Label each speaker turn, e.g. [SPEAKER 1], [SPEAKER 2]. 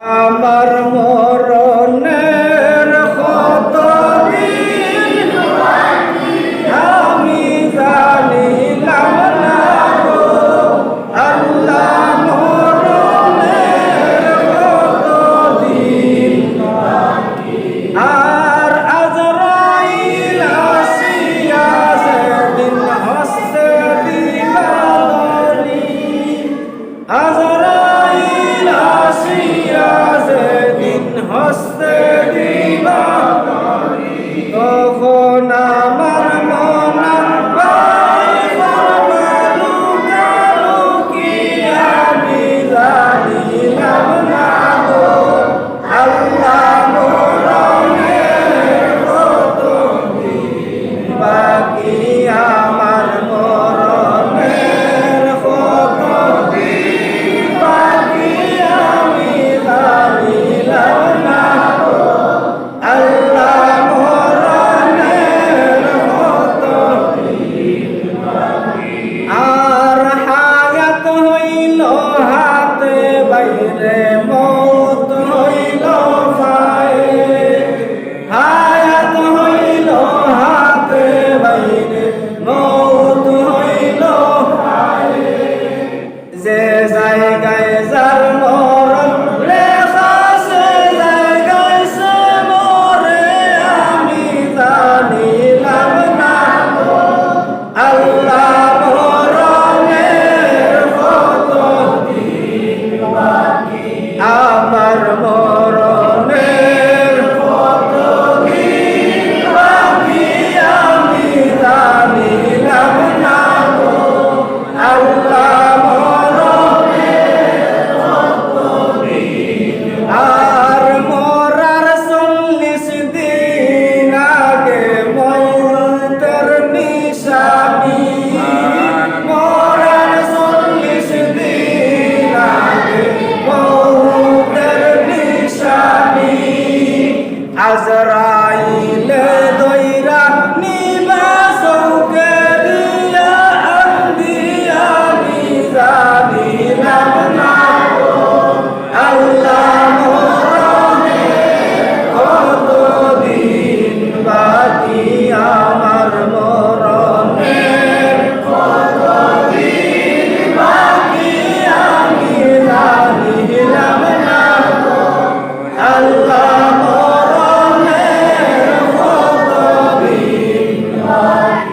[SPEAKER 1] আমার মরণের কত আমি জানিলাম না গো। আল্লাহ মরণের আর আজরাইল আসিয়া সেদিন হস্তে দিলাম। Namaste. Namaste.